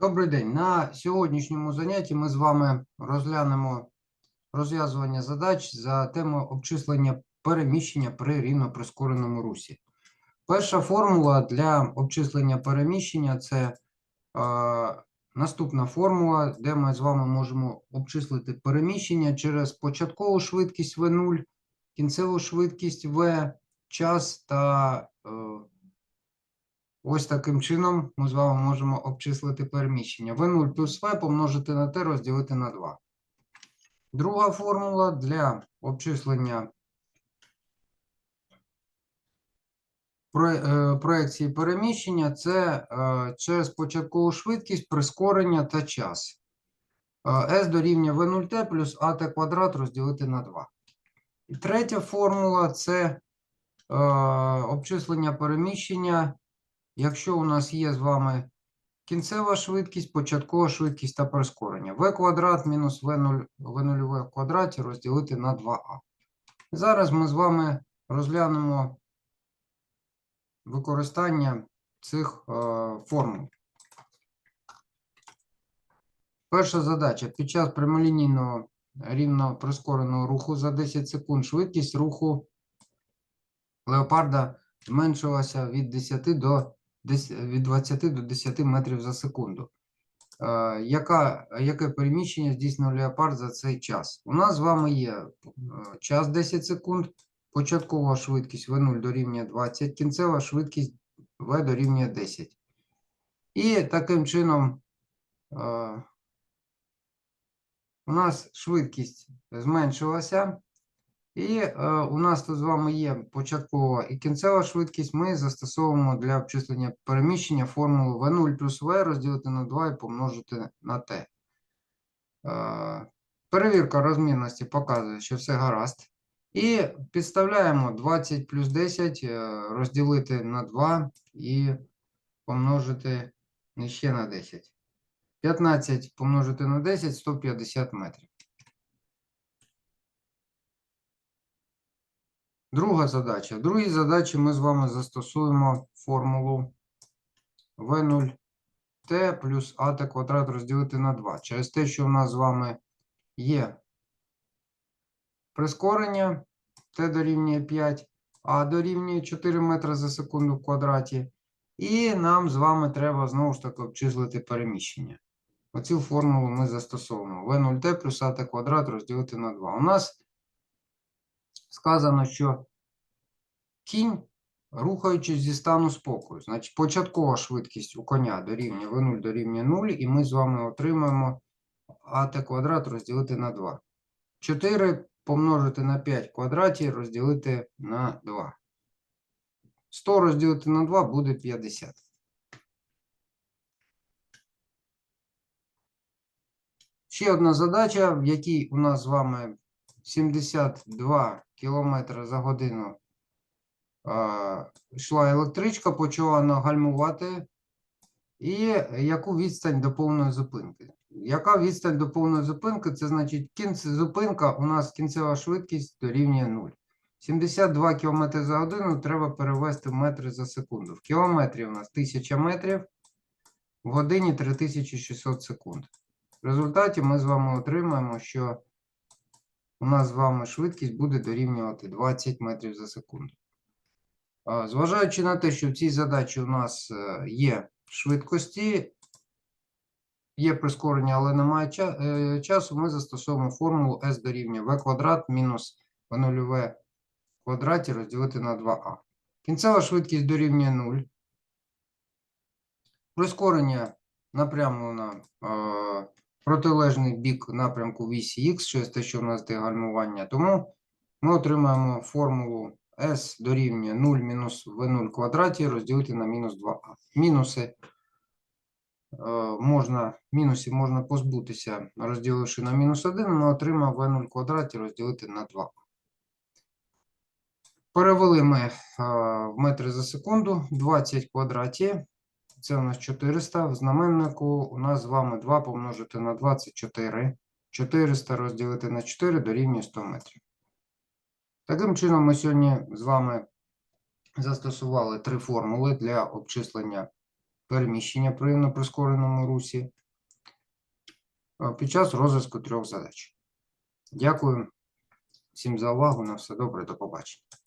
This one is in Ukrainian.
Добрий день. На сьогоднішньому занятті ми з вами розглянемо розв'язування задач за темою обчислення переміщення при рівно прискореному русі. Перша формула для обчислення переміщення це е, наступна формула, де ми з вами можемо обчислити переміщення через початкову швидкість v0, кінцеву швидкість v, час та е, Ось таким чином ми з вами можемо обчислити переміщення. V0 плюс V помножити на t розділити на 2. Друга формула для обчислення е, проекції переміщення це е, через початкову швидкість, прискорення та час. Е, S дорівнює V0t плюс AT квадрат розділити на 2. І третя формула це обчислення переміщення якщо у нас є з вами кінцева швидкість, початкова швидкість та прискорення. v квадрат мінус v0, v0 в квадраті розділити на 2а. Зараз ми з вами розглянемо використання цих е, формул. Перша задача. Під час прямолінійного рівно прискореного руху за 10 секунд швидкість руху леопарда зменшилася від 10 до десь від 20 до 10 метрів за секунду. Е, яка, яке переміщення здійснив леопард за цей час? У нас з вами є е, час 10 секунд, початкова швидкість V0 дорівнює 20, кінцева швидкість V дорівнює 10. І таким чином е, у нас швидкість зменшилася. І е, у нас тут з вами є початкова і кінцева швидкість. Ми застосовуємо для обчислення переміщення формулу V0 плюс V розділити на 2 і помножити на T. Е, перевірка розмірності показує, що все гаразд. І підставляємо 20 плюс 10 е, розділити на 2 і помножити ще на 10. 15 помножити на 10 150 метрів. Друга задача. В другій задачі ми з вами застосуємо формулу V0t плюс at квадрат розділити на 2. Через те, що у нас з вами є прискорення t дорівнює 5, а дорівнює 4 метри за секунду в квадраті. І нам з вами треба знову ж таки обчислити переміщення. Оцю формулу ми застосовуємо. V0t плюс at квадрат розділити на 2. У нас сказано, що кінь, рухаючись зі стану спокою, значить початкова швидкість у коня дорівнює V0 дорівнює 0, і ми з вами отримаємо АТ квадрат розділити на 2. 4 помножити на 5 в квадраті розділити на 2. 100 розділити на 2 буде 50. Ще одна задача, в якій у нас з вами 72 км за годину йшла електричка, почала вона гальмувати. І яку відстань до повної зупинки? Яка відстань до повної зупинки? Це значить кінце зупинка у нас кінцева швидкість дорівнює 0. 72 км за годину треба перевести в метри за секунду. В кілометрі у нас 1000 метрів, в годині 3600 секунд. В результаті ми з вами отримаємо, що у нас з вами швидкість буде дорівнювати 20 метрів за секунду. Зважаючи на те, що в цій задачі у нас е, є швидкості, є прискорення, але немає е, часу, ми застосовуємо формулу S дорівнює v квадрат мінус v 0 в квадраті розділити на 2а. Кінцева швидкість дорівнює 0. Прискорення напряму на е, протилежний бік напрямку вісі Х, що де гальмування. Тому ми отримаємо формулу S дорівнює 0 мінус v0 квадраті розділити на мінус 2а. Мінуси е, можна, мінусів можна позбутися, розділивши на мінус 1, ми отримаємо v0 квадраті розділити на 2а. Перевели ми е, в метри за секунду 20 в Це у нас 400. В знаменнику у нас з вами 2 помножити на 24. 400 розділити на 4 дорівнює 100 метрів. Таким чином, ми сьогодні з вами застосували три формули для обчислення переміщення при на прискореному русі під час розв'язку трьох задач. Дякую всім за увагу. На все добре, до побачення.